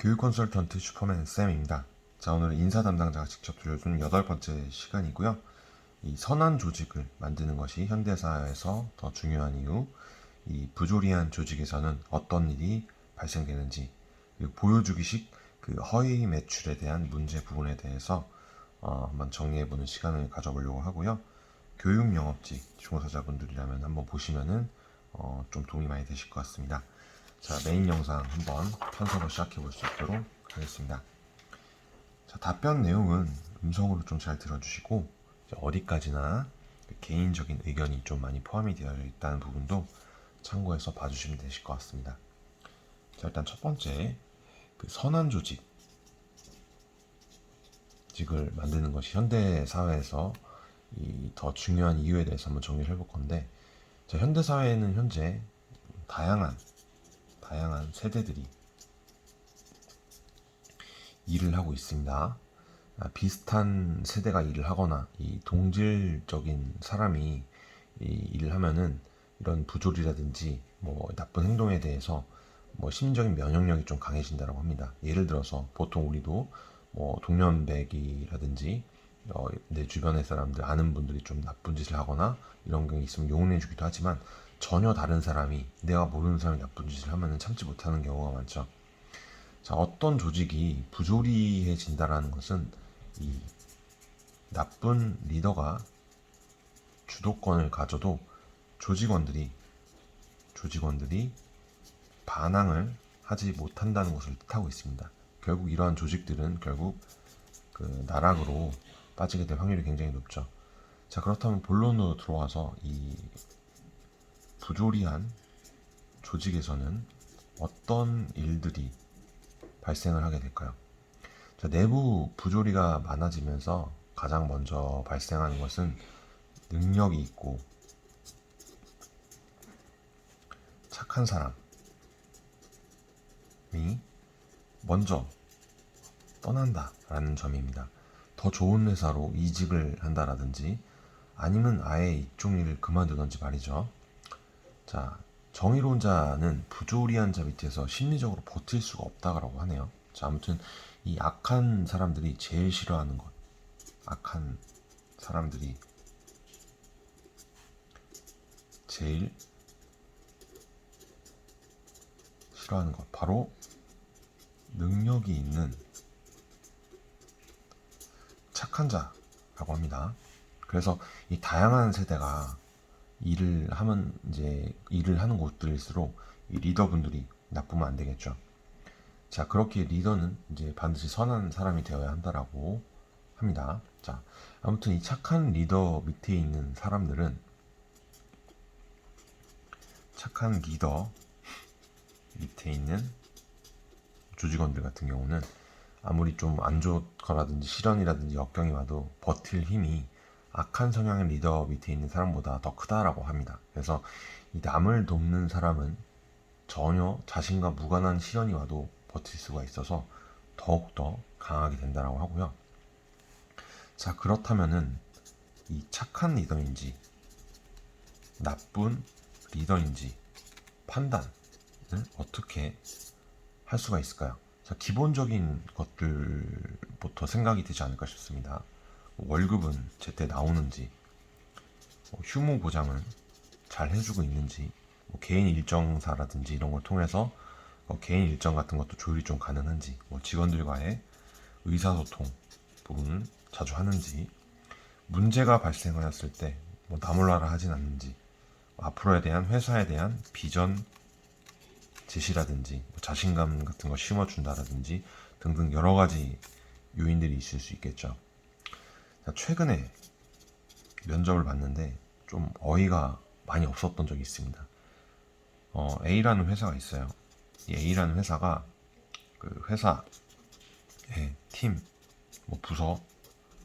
교육 컨설턴트 슈퍼맨 쌤입니다. 자, 오늘 인사 담당자가 직접 들려준 여덟 번째 시간이고요. 이 선한 조직을 만드는 것이 현대사회에서 더 중요한 이유, 이 부조리한 조직에서는 어떤 일이 발생되는지, 보여주기식 그 허위 매출에 대한 문제 부분에 대해서 어, 한번 정리해보는 시간을 가져보려고 하고요. 교육 영업직 종사자분들이라면 한번 보시면은 어, 좀 도움이 많이 되실 것 같습니다. 자, 메인 영상 한번 편성을 시작해 볼 수 있도록 하겠습니다. 자, 답변 내용은 음성으로 좀 잘 들어주시고, 어디까지나 그 개인적인 의견이 좀 많이 포함이 되어 있다는 부분도 참고해서 봐주시면 되실 것 같습니다. 자, 일단 첫 번째, 그 선한 조직. 직을 만드는 것이 현대 사회에서 이더 중요한 이유에 대해서 한번 정리를 해볼 건데, 자, 현대 사회에는 현재 다양한 다양한 세대들이 일을 하고 있습니다. 아, 비슷한 세대가 일을 하거나 이 동질적인 사람이 이 일을 하면은 이런 부조리라든지 뭐 나쁜 행동에 대해서 뭐 심리적인 면역력이 좀 강해진다고 합니다. 예를 들어서 보통 우리도 뭐 동년배기라든지 어, 내 주변의 사람들 아는 분들이 좀 나쁜 짓을 하거나 이런 경우 있으면 용인해 주기도 하지만 전혀 다른 사람이 내가 모르는 사람이 나쁜 짓을 하면 참지 못하는 경우가 많죠. 자, 어떤 조직이 부조리해진다라는 것은 이 나쁜 리더가 주도권을 가져도 조직원들이 조직원들이 반항을 하지 못한다는 것을 뜻하고 있습니다. 결국 이러한 조직들은 결국 그 나락으로 빠지게 될 확률이 굉장히 높죠. 자, 그렇다면 본론으로 들어와서 이 부조리한 조직에서는 어떤 일들이 발생을 하게 될까요? 자, 내부 부조리가 많아지면서 가장 먼저 발생하는 것은 능력이 있고 착한 사람이 먼저 떠난다라는 점입니다. 더 좋은 회사로 이직을 한다라든지 아니면 아예 이쪽 일을 그만두던지 말이죠. 자, 정의로운 자는 부조리한 자 밑에서 심리적으로 버틸 수가 없다라고 하네요. 자, 아무튼 이 악한 사람들이 제일 싫어하는 것, 악한 사람들이 제일 싫어하는 것, 바로 능력이 있는 착한 자라고 합니다. 그래서 이 다양한 세대가 일을 하면 이제 일을 하는 곳들일수록 이 리더분들이 나쁘면 안 되겠죠. 자, 그렇게 리더는 이제 반드시 선한 사람이 되어야 한다라고 합니다. 자, 아무튼 이 착한 리더 밑에 있는 사람들은 착한 리더 밑에 있는 조직원들 같은 경우는 아무리 좀 안 좋거라든지 시련이라든지 역경이 와도 버틸 힘이 악한 성향의 리더 밑에 있는 사람보다 더 크다라고 합니다. 그래서 이 남을 돕는 사람은 전혀 자신과 무관한 시련이 와도 버틸 수가 있어서 더욱더 강하게 된다라고 하고요. 자, 그렇다면은 이 착한 리더인지 나쁜 리더인지 판단을 어떻게 할 수가 있을까요? 자, 기본적인 것들부터 생각이 되지 않을까 싶습니다. 월급은 제때 나오는지, 뭐 휴무 보장은 잘 해주고 있는지, 뭐 개인 일정사라든지 이런 걸 통해서 어, 개인 일정 같은 것도 조율이 좀 가능한지, 뭐 직원들과의 의사소통 부분을 자주 하는지, 문제가 발생하였을 때 뭐 나몰라라 하진 않는지, 앞으로에 대한 회사에 대한 비전 제시라든지 뭐 자신감 같은 거 심어준다라든지 등등 여러 가지 요인들이 있을 수 있겠죠. 최근에 면접을 봤는데 좀 어이가 많이 없었던 적이 있습니다. 어, A라는 회사가 있어요. 이 A라는 회사가 그 회사의 팀, 뭐 부서,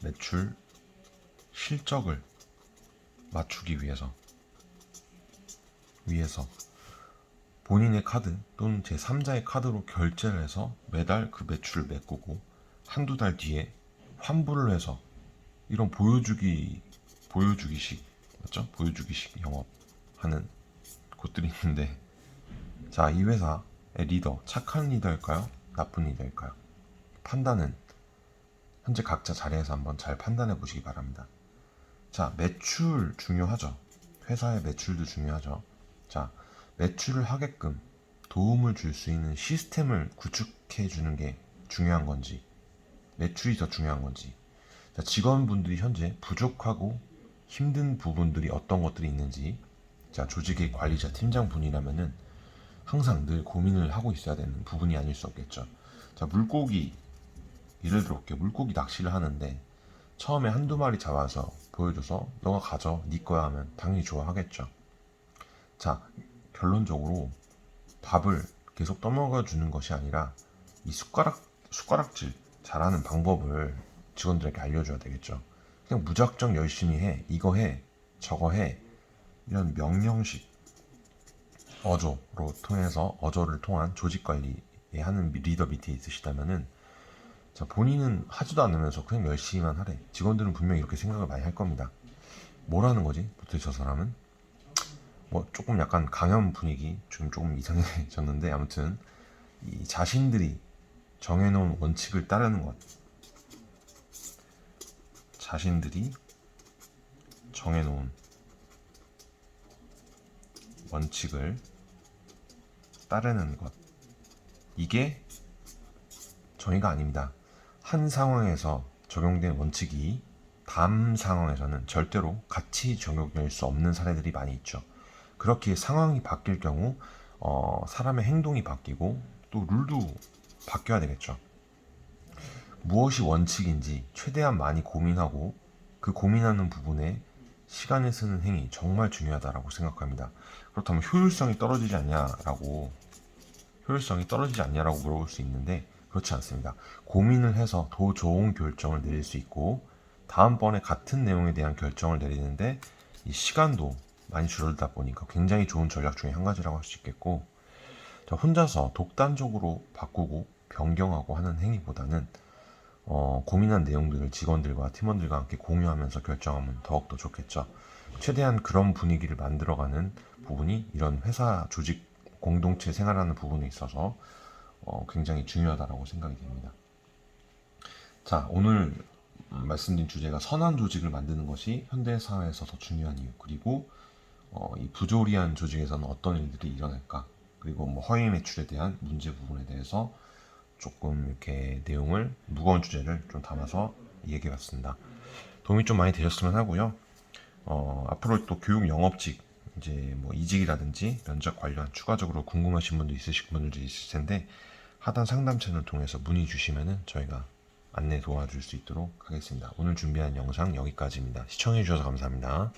매출, 실적을 맞추기 위해서 위해서 본인의 카드 또는 제3자의 카드로 결제를 해서 매달 그 매출을 메꾸고 한두 달 뒤에 환불을 해서 이런 보여주기 보여주기식 맞죠? 보여주기식 영업하는 곳들이 있는데 자 이 회사의 리더 착한 리더일까요? 나쁜 될까요? 판단은 현재 각자 자리에서 한번 잘 판단해 보시기 바랍니다. 자, 매출 중요하죠. 회사의 매출도 중요하죠. 자, 매출을 하게끔 도움을 줄 수 있는 시스템을 구축해 주는 게 중요한 건지, 매출이 더 중요한 건지, 자, 직원분들이 현재 부족하고 힘든 부분들이 어떤 것들이 있는지, 자, 조직의 관리자 팀장분이라면은 항상 늘 고민을 하고 있어야 되는 부분이 아닐 수 없겠죠. 자, 물고기, 예를 들어볼게요. 물고기 낚시를 하는데 처음에 한두 마리 잡아서 보여줘서 너가 가져, 네 거야 하면 당연히 좋아하겠죠. 자, 결론적으로 밥을 계속 떠먹여 주는 것이 아니라 이 숟가락, 숟가락질 잘하는 방법을 직원들에게 알려줘야 되겠죠. 그냥 무작정 열심히 해, 이거 해, 저거 해, 이런 명령식 어조로 통해서 어조를 통한 조직 관리에 하는 리더 밑에 있으시다면은 자, 본인은 하지도 않으면서 그냥 열심히만 하래. 직원들은 분명히 이렇게 생각을 많이 할 겁니다. 뭐라는 거지? 도대체 저 사람은? 뭐 조금 약간 강연 분위기 좀 조금 이상해졌는데 아무튼 이 자신들이 정해놓은 원칙을 따르는 것. 자신들이 정해놓은 원칙을 따르는 것. 이게 정의가 아닙니다. 한 상황에서 적용된 원칙이 다음 상황에서는 절대로 같이 적용될 수 없는 사례들이 많이 있죠. 그렇게 상황이 바뀔 경우 어, 사람의 행동이 바뀌고 또 룰도 바뀌어야 되겠죠. 무엇이 원칙인지 최대한 많이 고민하고 그 고민하는 부분에 시간을 쓰는 행위 정말 중요하다라고 생각합니다. 그렇다면 효율성이 떨어지지 않냐라고 효율성이 떨어지지 않냐라고 물어볼 수 있는데 그렇지 않습니다. 고민을 해서 더 좋은 결정을 내릴 수 있고 다음번에 같은 내용에 대한 결정을 내리는데 이 시간도 많이 줄어들다 보니까 굉장히 좋은 전략 중에 한 가지라고 할 수 있겠고 자, 혼자서 독단적으로 바꾸고 변경하고 하는 행위보다는 어, 고민한 내용들을 직원들과 팀원들과 함께 공유하면서 결정하면 더욱더 좋겠죠. 최대한 그런 분위기를 만들어가는 부분이 이런 회사 조직 공동체 생활하는 부분에 있어서 어, 굉장히 중요하다고 생각이 됩니다. 자, 오늘 말씀드린 주제가 선한 조직을 만드는 것이 현대 사회에서 더 중요한 이유 그리고 어, 이 부조리한 조직에서는 어떤 일들이 일어날까 그리고 뭐 허위 매출에 대한 문제 부분에 대해서 조금 이렇게 내용을 무거운 주제를 좀 담아서 얘기해 봤습니다. 도움이 좀 많이 되셨으면 하고요. 어, 앞으로 또 교육 영업직 이제 뭐 이직이라든지 면접 관련 추가적으로 궁금하신 분도 있으실 분들도 있을 텐데 하단 상담 채널 통해서 문의 주시면은 저희가 안내 도와줄 수 있도록 하겠습니다. 오늘 준비한 영상 여기까지입니다. 시청해 주셔서 감사합니다.